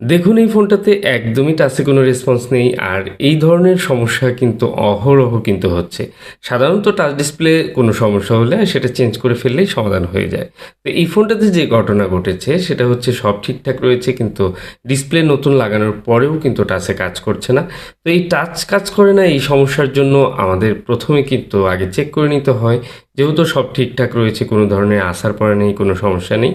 দেখুন, এই ফোনটাতে একদমই টাচে কোনো রেসপন্স নেই আর এই ধরনের সমস্যা কিন্তু অহরহ কিন্তু হচ্ছে। সাধারণত টাচ ডিসপ্লে কোনো সমস্যা হলে সেটা চেঞ্জ করে ফেললেই সমাধান হয়ে যায়। তো এই ফোনটাতে যে ঘটনা ঘটেছে সেটা হচ্ছে সব ঠিকঠাক রয়েছে কিন্তু ডিসপ্লে নতুন লাগানোর পরেও কিন্তু টাচে কাজ করছে না। তো এই টাচ কাজ করে না, এই সমস্যার জন্য আমাদের প্রথমে কিন্তু আগে চেক করে নিতে হয় যেহেতু সব ঠিকঠাক রয়েছে, কোনো ধরনের আসার পরে নেই, কোনো সমস্যা নেই,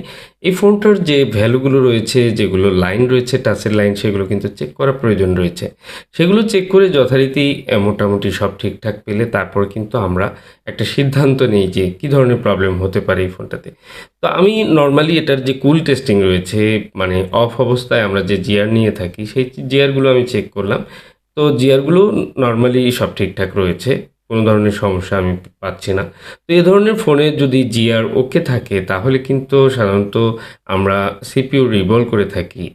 এই ফোনটার যে ভ্যালুগুলো রয়েছে, যেগুলো লাইন রয়েছে, টাচের লাইন, সেগুলো কিন্তু চেক করা প্রয়োজন রয়েছে। সেগুলো চেক করে যথারীতি মোটামুটি সব ঠিকঠাক পেলে তারপর কিন্তু আমরা একটা সিদ্ধান্ত নিই যে কী ধরনের প্রবলেম হতে পারে এই ফোনটাতে। তো আমি নর্মালি এটার যে কুল টেস্টিং রয়েছে মানে অফ অবস্থায় আমরা যে জিয়ার নিয়ে থাকি, সেই জিয়ারগুলো আমি চেক করলাম। তো জিয়ারগুলো নর্মালি সব ঠিকঠাক রয়েছে। কোনো ধরনের সমস্যা আমি পাচ্ছি না। তো এই ধরনের ফোনে যদি জিআর ওকে থাকে, তাহলে কিন্তু সাধারণত আমরা সিপিইউ রিভলভ করে থাকি।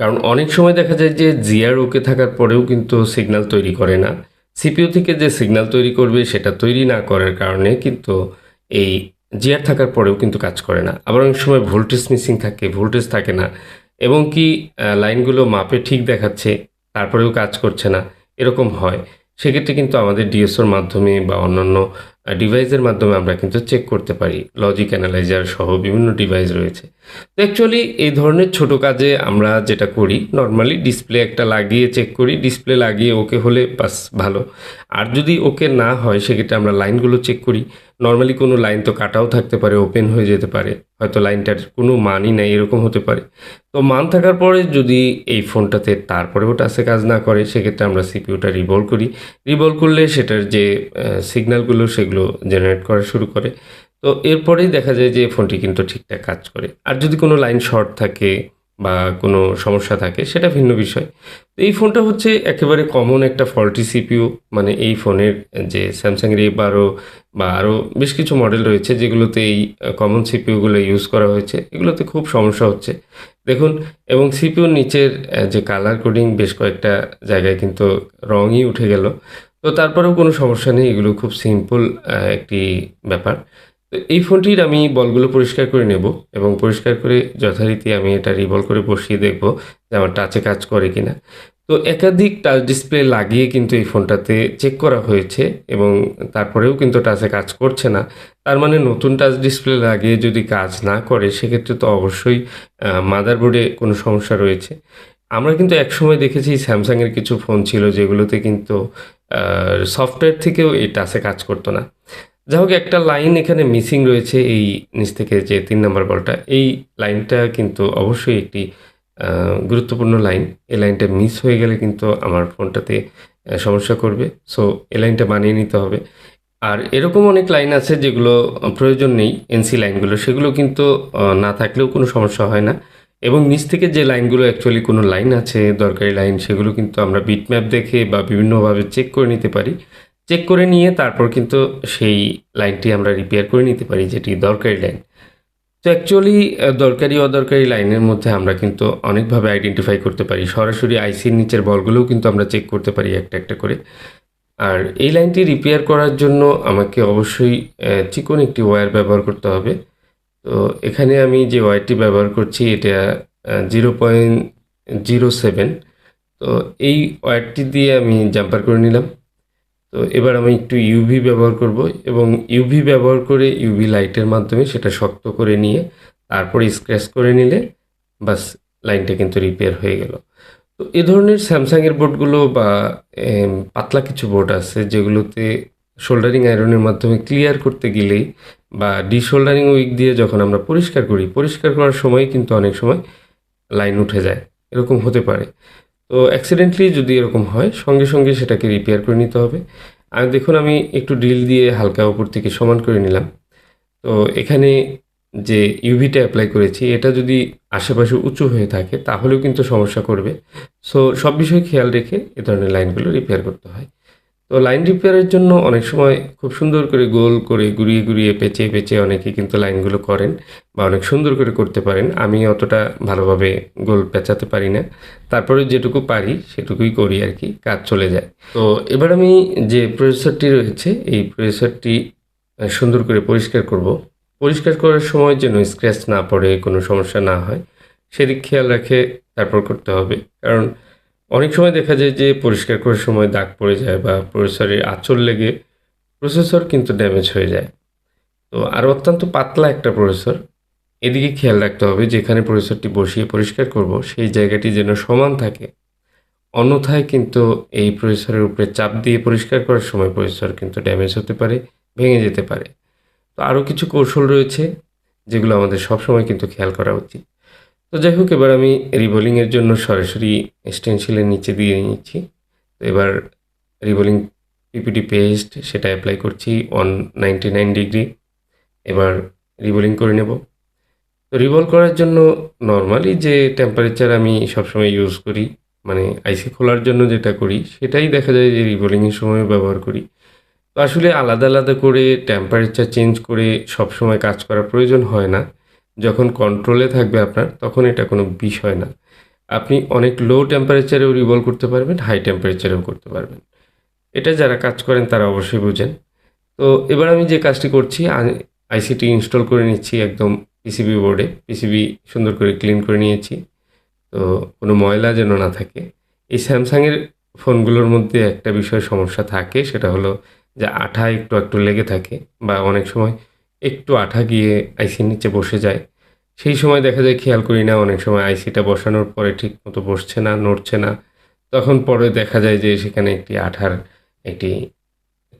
কারণ অনেক সময় দেখা যায় যে জিআর ওকে থাকার পরেও কিন্তু সিগন্যাল তৈরি করে না। সিপিউ থেকে যে সিগন্যাল তৈরি করবে, সেটা তৈরি না করার কারণে কিন্তু এই জিআর থাকার পরেও কিন্তু কাজ করে না। আবার অনেক সময় ভোল্টেজ মিসিং থাকে, ভোল্টেজ থাকে না। এবং কি লাইনগুলো মাপে ঠিক দেখাচ্ছে, তারপরেও কাজ করছে না। এরকম হয়। সেক্ষেত্রে কিন্তু আমাদের ডিএসওর মাধ্যমে বা অন্যান্য ডিভাইসের মাধ্যমে আমরা কিন্তু চেক করতে পারি। লজিক অ্যানালাইজার সহ বিভিন্ন ডিভাইস রয়েছে। তো অ্যাকচুয়ালি এই ধরনের ছোট কাজে আমরা যেটা করি নর্মালি ডিসপ্লে একটা লাগিয়ে চেক করি। ডিসপ্লে লাগিয়ে ওকে হলে বাস ভালো। আর যদি ওকে না হয়, সেক্ষেত্রে আমরা লাইনগুলো চেক করি। নর্মালি কোনো লাইন তো কাটাও থাকতে পারে ওপেন হয়ে যেতে পারে। হয়তো লাইনটার কোনো মানই নেই, এরকম হতে পারে। তো মান থাকার পরে যদি এই ফোনটাতে তারপরেও টাচে কাজ না করে, সেক্ষেত্রে আমরা সিপিউটা রিভলভ করি। রিভলভ করলে সেটার যে সিগন্যালগুলো সেগুলো জেনারেট করা শুরু করে। তো এরপরেই দেখা যায় যে ফোনটি কিন্তু ঠিকঠাক কাজ করে। আর যদি কোনো লাইন শর্ট থাকে বা কোনো সমস্যা থাকে, সেটা ভিন্ন বিষয়। এই ফোনটা হচ্ছে একেবারে কমন একটা ফল্টি সিপিইউ মানে এই ফোনের যে স্যামসাংয়ের এ বারো বা আরও বেশ কিছু মডেল রয়েছে যেগুলোতে এই কমন সিপিইউগুলো ইউজ করা হয়েছে। এগুলোতে খুব সমস্যা হচ্ছে। দেখুন, এবং সিপিইউর নিচের যে কালার কোডিং বেশ কয়েকটা জায়গায় কিন্তু রঙই উঠে গেল। তো তারপরেও কোনো সমস্যা নেই, এগুলো খুব সিম্পল একটি ব্যাপার। তো এই ফোনটির আমি বলগুলো পরিষ্কার করে নেব এবং পরিষ্কার করে যথারীতি আমি এটা রিভল করে বসিয়ে দেখব যে আমার টাচে কাজ করে কিনা। তো একাধিক টাচ ডিসপ্লে লাগিয়ে কিন্তু এই ফোনটাতে চেক করা হয়েছে এবং তারপরেও কিন্তু টাচে কাজ করছে না। তার মানে নতুন টাচ ডিসপ্লে লাগিয়ে যদি কাজ না করে, সেক্ষেত্রে তো অবশ্যই মাদারবোর্ডে কোনো সমস্যা রয়েছে। আমরা কিন্তু একসময় দেখেছি স্যামসাংয়ের কিছু ফোন ছিল যেগুলোতে কিন্তু সফটওয়্যার থেকেও এই টাচে কাজ করতো না। যাই হোক একটা লাইন এখানে মিসিং রয়েছে এই নিচ থেকে যে তিন নম্বর বলটা। এই লাইনটা কিন্তু অবশ্যই একটি গুরুত্বপূর্ণ লাইন। এই লাইনটা মিস হয়ে গেলে কিন্তু আমার ফোনটাতে সমস্যা করবে। সো, এই লাইনটা বানিয়ে নিতে হবে। আর এরকম অনেক লাইন আছে যেগুলো প্রয়োজন নেই, এনসি লাইনগুলো। সেগুলো কিন্তু না থাকলেও কোনো সমস্যা হয় না। এবং নিচ থেকে যে লাইনগুলো অ্যাকচুয়ালি কোনো লাইন আছে, দরকারি লাইন, সেগুলো কিন্তু আমরা বিটম্যাপ দেখে বা বিভিন্নভাবে চেক করে নিতে পারি। চেক করে নিয়ে তারপর কিন্তু সেই লাইনটি আমরা রিপেয়ার করে নিতে পারি, যেটি দরকারি লাইন তো অ্যাকচুয়ালি দরকারি, অদরকারি লাইনের মধ্যে আমরা কিন্তু অনেকভাবে আইডেন্টিফাই করতে পারি। সরাসরি আইসির নিচের বলগুলোও কিন্তু আমরা চেক করতে পারি একটা একটা করে। আর এই লাইনটি রিপেয়ার করার জন্য আমাকে অবশ্যই চিকন একটি ওয়্যার ব্যবহার করতে হবে। তো এখানে আমি যে ওয়্যারটি ব্যবহার করছি, এটা জিরো পয়েন্ট জিরো সেভেন তো এই ওয়্যারটি দিয়ে আমি জাম্পার করে নিলাম। তো এবার আমি একটু ইউভি ব্যবহার করব এবং ইউভি ব্যবহার করে ইউভি লাইটের মাধ্যমে সেটা শক্ত করে নিয়ে তারপরে স্ক্র্যাচ করে নিলে বাস লাইনটা কিন্তু রিপেয়ার হয়ে গেল। তো এ ধরনের স্যামসাংয়ের বোর্ডগুলো বা পাতলা কিছু বোর্ড আছে যেগুলোতে শোল্ডারিং আয়রনের মাধ্যমে ক্লিয়ার করতে গেলেই বা ডিশোল্ডারিং উইক দিয়ে যখন আমরা পরিষ্কার করি, পরিষ্কার করার সময় কিন্তু অনেক সময় লাইন উঠে যায়। এরকম হতে পারে। তো অ্যাক্সিডেন্টলি যদি এরকম হয়, সঙ্গে সঙ্গে সেটাকে রিপেয়ার করে নিতে হবে। আর দেখুন, আমি একটু ড্রিল দিয়ে হালকা উপর থেকে সমান করে নিলাম। তো এখানে যে ইউভিটা অ্যাপ্লাই করেছি, এটা যদি আশেপাশে উঁচু হয়ে থাকে, তাহলেও কিন্তু সমস্যা করবে। সো সব বিষয়ে খেয়াল রেখে এ ধরনের লাইনগুলো রিপেয়ার করতে হয়। তো লাইন রিপেয়ারের জন্য অনেক সময় খুব সুন্দর করে গোল করে ঘুরিয়ে ঘুরিয়ে পেঁচিয়ে পেঁচিয়ে অনেকে কিন্তু লাইনগুলো করেন বা অনেক সুন্দর করে করতে পারেন। আমি অতটা ভালোভাবে গোল পেঁচাতে পারি না। তারপরে যেটুকু পারি সেটুকুই করি আর কি, কাজ চলে যায়। তো এবার আমি যে প্রসেসরটি রয়েছে, এই প্রসেসরটি সুন্দর করে পরিষ্কার করব। পরিষ্কার করার সময় যেন স্ক্র্যাচ না পড়ে, কোনো সমস্যা না হয়, সেদিক খেয়াল রাখে তারপর করতে হবে। কারণ অনেক সময় দেখা যায় যে পরিষ্কার করার সময় দাগ পড়ে যায় বা প্রসেসরের আঁচড় লেগে প্রসেসর কিন্তু ড্যামেজ হয়ে যায়। তো আর অত্যন্ত পাতলা একটা প্রসেসর। এদিকে খেয়াল রাখতে হবে যেখানে প্রসেসরটি বসিয়ে পরিষ্কার করব, সেই জায়গাটি যেন সমান থাকে। অন্যথায় কিন্তু এই প্রসেসরের উপরে চাপ দিয়ে পরিষ্কার করার সময় প্রসেসর কিন্তু ড্যামেজ হতে পারে, ভেঙে যেতে পারে। তো আরও কিছু কৌশল রয়েছে যেগুলো আমাদের সবসময় কিন্তু খেয়াল করা উচিত। তো যাই হোক, এবার আমি রিবোলিংয়ের জন্য সরাসরি স্টেনসিলের নিচে দিয়ে নিচ্ছি। তো এবার রিবোলিং পিপিটি পেস্ট সেটা অ্যাপ্লাই করছি অন নাইনটি নাইন ডিগ্রি এবার রিবোলিং করে নেব। তো রিভলভ করার জন্য নর্মালি যে টেম্পারেচার আমি সবসময় ইউজ করি মানে আইসি খোলার জন্য যেটা করি, সেটাই দেখা যায় যে রিবোলিংয়ের সময় ব্যবহার করি। তো আসলে আলাদা আলাদা করে টেম্পারেচার চেঞ্জ করে সবসময় কাজ করার প্রয়োজন হয় না। যখন কন্ট্রোলে থাকবে আপনার, তখন এটা কোনো বিষয় না। আপনি অনেক লো টেম্পারেচারেও রিভলভ করতে পারবেন হাই টেম্পারেচারেও করতে পারবেন। এটা যারা কাজ করেন, তারা অবশ্যই বুঝেন। তো এবার আমি যে কাজটি করছি আইসিটি ইনস্টল করে নিচ্ছি একদম পিসিবি বোর্ডে পিসিবি সুন্দর করে ক্লিন করে নিয়েছি। তো কোনো ময়লা যেন না থাকে। এই স্যামসাংয়ের ফোনগুলোর মধ্যে একটা বিষয় সমস্যা থাকে, সেটা হলো যে আঠা একটু একটু লেগে থাকে বা অনেক সময় একটু আঠা গিয়ে আইসির নিচে বসে যায়। সেই সময় দেখা যায় খেয়াল করি না, অনেক সময় আইসিটা বসানোর পরে ঠিক মতো বসছে না, নড়ছে না। তখন পরে দেখা যায় যে সেখানে একটি আঠার একটি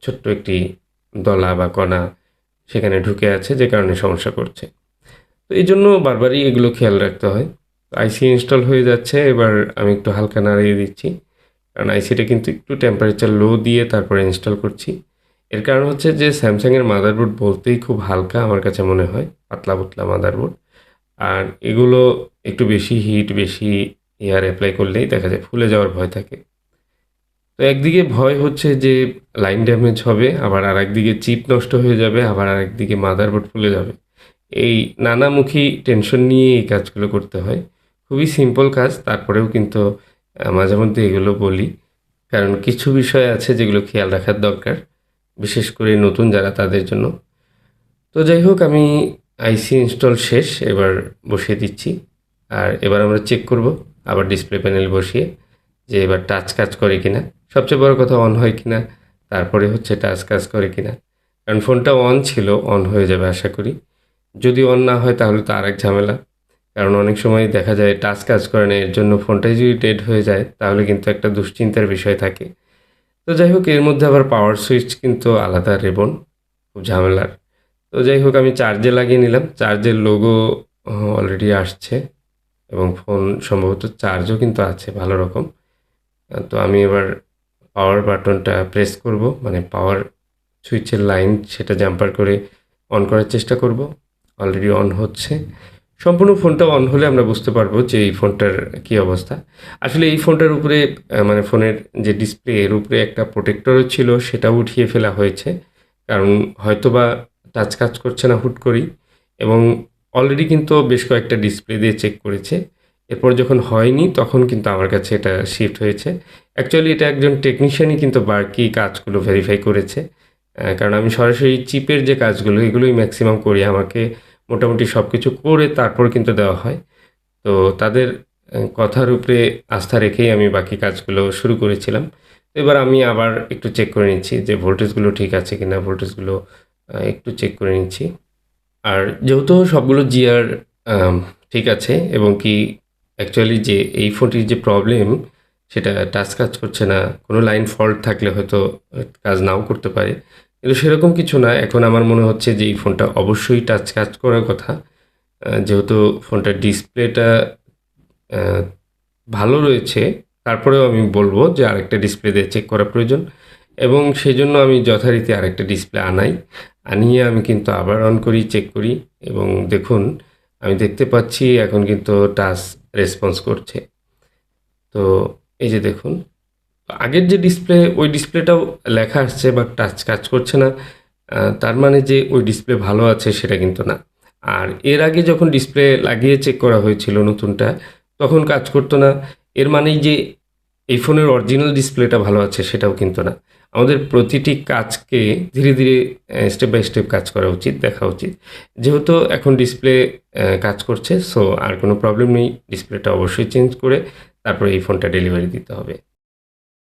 ছোট্ট একটি দলা বা কণা সেখানে ঢুকে আছে, যে কারণে সমস্যা করছে। তো এই জন্য বারবারই এগুলো খেয়াল রাখতে হয়। আইসি ইনস্টল হয়ে যাচ্ছে, এবার আমি একটু হালকা নাড়িয়ে দিচ্ছি। কারণ আইসিটা কিন্তু একটু টেম্পারেচার লো দিয়ে তারপরে ইনস্টল করছি। এর কারণ হচ্ছে যে স্যামসাংয়ের মাদারবোর্ড বলতেই খুব হালকা আমার কাছে মনে হয়, পাতলা পাতলা মাদারবোর্ড আর এগুলো একটু বেশি হিট বেশি এয়ার অ্যাপ্লাই করলেই দেখা যায় ফুলে যাওয়ার ভয় থাকে। তো একদিকে ভয় হচ্ছে যে লাইন ড্যামেজ হবে, আবার আর একদিকে চিপ নষ্ট হয়ে যাবে, আবার আর একদিকে মাদারবোর্ড ফুলে যাবে। এই নানামুখী টেনশন নিয়ে এই কাজগুলো করতে হয়। খুবই সিম্পল কাজ, তারপরেও কিন্তু মাঝে মধ্যে এগুলো বলি। কারণ কিছু বিষয় আছে যেগুলো খেয়াল রাখার দরকার। বিশেষ করে নতুন যারা তাদের জন্য। তো যাই হোক, আমি আইসি ইনস্টল শেষ, এবার বসিয়ে দিচ্ছি। আর এবার আমরা চেক করব, আবার ডিসপ্লে প্যানেল বসিয়ে, যে এবার টাচ কাজ করে কিনা। সবচেয়ে বড় কথা অন হয় কিনা, তারপরে হচ্ছে টাচ কাজ করে কিনা। কারণ ফোনটা অন ছিল অন হয়ে যাবে আশা করি। যদি অন না হয়, তাহলে তো আরেক ঝামেলা। কারণ অনেক সময় দেখা যায় টাচ কাজ করে না, এর জন্য ফোনটাই যদি ডেড হয়ে যায়, তাহলে কিন্তু একটা দুশ্চিন্তার বিষয় থাকে। তো যাই হোক, এর মধ্যে আবার পাওয়ার সুইচ কিন্তু আলাদা রেবন খুব ঝামেলার। তো যাই হোক, আমি চার্জে লাগিয়ে নিলাম। চার্জের লোগো অলরেডি আসছে এবং ফোন সম্ভবত চার্জও কিন্তু আছে ভালো রকম। তো আমি এবার পাওয়ার বাটনটা প্রেস করব মানে পাওয়ার সুইচের লাইন সেটা জাম্পার করে অন করার চেষ্টা করব। অলরেডি অন হচ্ছে। সম্পূর্ণ ফোনটা অন হলে আমরা বুঝতে পারব যে এই ফোনটার কী অবস্থা। আসলে এই ফোনটার উপরে মানে ফোনের যে ডিসপ্লে এর উপরে একটা প্রোটেক্টরও ছিল, সেটাও উঠিয়ে ফেলা হয়েছে। কারণ হয়তোবা টাচ কাজ করছে না হুট করেই এবং অলরেডি কিন্তু বেশ কয়েকটা ডিসপ্লে দিয়ে চেক করেছে। এরপর যখন হয়নি, তখন কিন্তু আমার কাছে এটা শিফট হয়েছে। অ্যাকচুয়ালি এটা একজন টেকনিশিয়ানই কিন্তু বাকি কাজগুলো ভেরিফাই করেছে। কারণ আমি সরাসরি চিপের যে কাজগুলো, এগুলোই ম্যাক্সিমাম করি। আমাকে মোটামুটি সব কিছু করে তারপর কিন্তু দেওয়া হয়। তো তাদের কথার উপরে আস্থা রেখেই আমি বাকি কাজগুলো শুরু করেছিলাম। এবার আমি আবার একটু চেক করে নিচ্ছি যে ভোল্টেজগুলো ঠিক আছে কি না ভোল্টেজগুলো একটু চেক করে নিচ্ছি। আর যেহেতু সবগুলো জিয়ার ঠিক আছে এবং কি অ্যাকচুয়ালি যে এই ফোনটির যে প্রবলেম সেটা টাচ কাজ করছে না, কোনো লাইন ফল্ট থাকলে হয়তো কাজ নাও করতে পারে। কিন্তু সেরকম কিছু না। এখন আমার মনে হচ্ছে যে এই ফোনটা অবশ্যই টাচ কাজ করার কথা। যেহেতু ফোনটার ডিসপ্লেটা ভালো রয়েছে, তারপরেও আমি বলব যে আরেকটা ডিসপ্লে দিয়ে চেক করা প্রয়োজন। এবং সেই জন্য আমি যথারীতি আরেকটা ডিসপ্লে আনাই। আনিয়ে আমি কিন্তু আবার অন করি চেক করি। এবং দেখুন, আমি দেখতে পাচ্ছি এখন কিন্তু টাচ রেসপন্স করছে। তো এই যে দেখুন আগের যে ডিসপ্লে ওই ডিসপ্লেটাও লেখা আসছে বাট টাচ কাজ করছে না। তার মানে যে ওই ডিসপ্লে ভালো আছে সেটা কিন্তু না। আর এর আগে যখন ডিসপ্লে লাগিয়ে চেক করা হয়েছিল নতুনটা, তখন কাজ করতো না। এর মানেই যে এই ফোনের অরিজিনাল ডিসপ্লেটা ভালো আছে সেটাও কিন্তু না। আমাদের প্রতিটি কাজকে ধীরে ধীরে স্টেপ বাই স্টেপ কাজ করা উচিত, দেখা উচিত। যেহেতু এখন ডিসপ্লে কাজ করছে সো আর কোনো প্রবলেম নেই। ডিসপ্লেটা অবশ্যই চেঞ্জ করে তারপরে এই ফোনটা ডেলিভারি দিতে হবে।